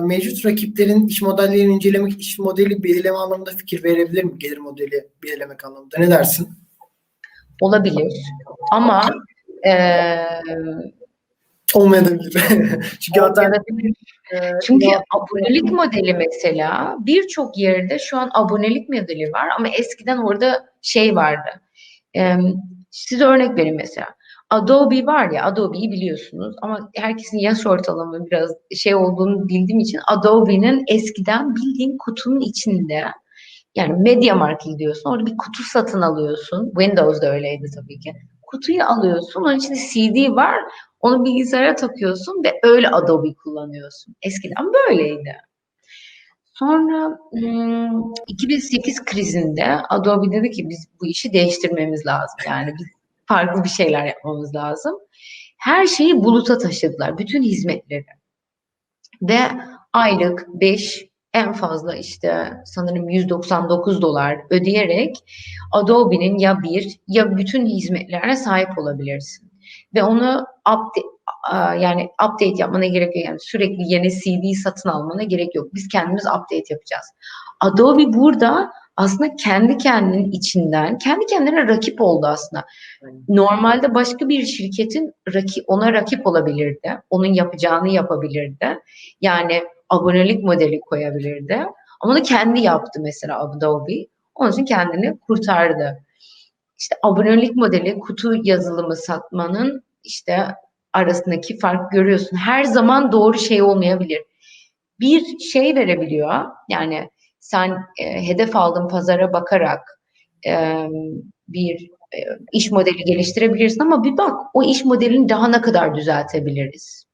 Mevcut rakiplerin iş modellerini incelemek, iş modeli belirleme anlamında fikir verebilir mi? Gelir modeli belirlemek anlamında. Ne dersin? Olabilir. Ama eee Olmayabilir. Çünkü e, Çünkü ya- abonelik modeli mesela birçok yerde şu an abonelik modeli var ama eskiden orada şey vardı. Ee, size örnek vereyim mesela. Adobe var ya, Adobe'yi biliyorsunuz ama herkesin yaş ortalamı biraz şey olduğunu bildiğim için Adobe'nin eskiden bildiğin kutunun içinde yani MediaMarkt gidiyorsun orada bir kutu satın alıyorsun. Windows'da öyleydi tabii ki. Kutuyu alıyorsun onun içinde CD var onu bilgisayara takıyorsun ve öyle Adobe kullanıyorsun. Eskiden böyleydi. Sonra hmm, 2008 krizinde Adobe dedi ki biz bu işi değiştirmemiz lazım. Yani biz farklı bir şeyler yapmamız lazım. Her şeyi buluta taşıdılar. Bütün hizmetleri. Ve aylık 5 en fazla işte sanırım 199 dolar ödeyerek Adobe'nin ya bir ya bütün hizmetlerine sahip olabilirsin. Ve onu update, yani update yapmana gerek yok. Yani sürekli yeni CD satın almana gerek yok. Biz kendimiz update yapacağız. Adobe burada aslında kendi kendinin içinden, kendi kendine rakip oldu aslında. Normalde başka bir şirketin rakip, ona rakip olabilirdi. Onun yapacağını yapabilirdi. Yani abonelik modeli koyabilirdi. Ama onu kendi yaptı mesela Adobe. Onun için kendini kurtardı. İşte abonelik modeli kutu yazılımı satmanın işte arasındaki fark görüyorsun. Her zaman doğru şey olmayabilir. Bir şey verebiliyor. Yani sen e, hedef aldığın pazara bakarak e, bir e, iş modeli geliştirebilirsin ama bir bak o iş modelini daha ne kadar düzeltebiliriz.